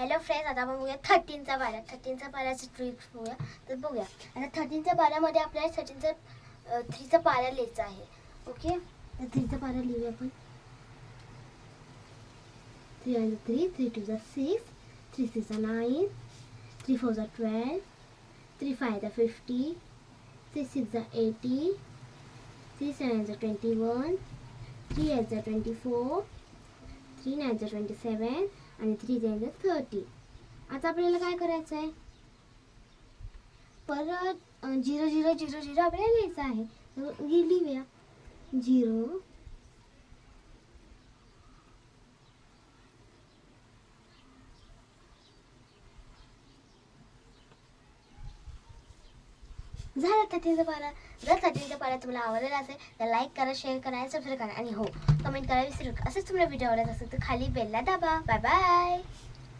Hello friends आता आपण बघूया थर्टीनचा पारा. थर्टीनचा पाऱ्याची ट्रिक्स बघूया. तर बघूया. आता थर्टीनच्या बारामध्ये आपल्याला थर्टीनचा थ्रीचा पारा लिहायचा आहे. ओके तर थ्रीचा पारा लिहूया आपण. Three one three three two झा six three six nine three four झा ट्वेल्व थ्री फाय झा फिफ्टी थ्री सिक्स झा एटी थ्री सेवन झा ट्वेंटी वन थ्री एट झा ट्वेंटी फोर थ्री नाईन जर ट्वेंटी सेवन आणि थ्री झेन थर्टी आता आपल्याला काय करायचं आहे परत झिरो झिरो झिरो झिरो आपल्याला लिहायचं आहे. तर लिहूया. झिरो झालं थर्टीनचा पारा जर थर्टीनचा पारा तुम्हाला आवडलेला असेल तर लाईक करा शेअर करा सबस्क्राईब करा. आणि हो कमेंट करा विसरू नका. असंच तुम्हाला व्हिडिओ आवडत असेल तर खाली बेलला दाबा. Bye bye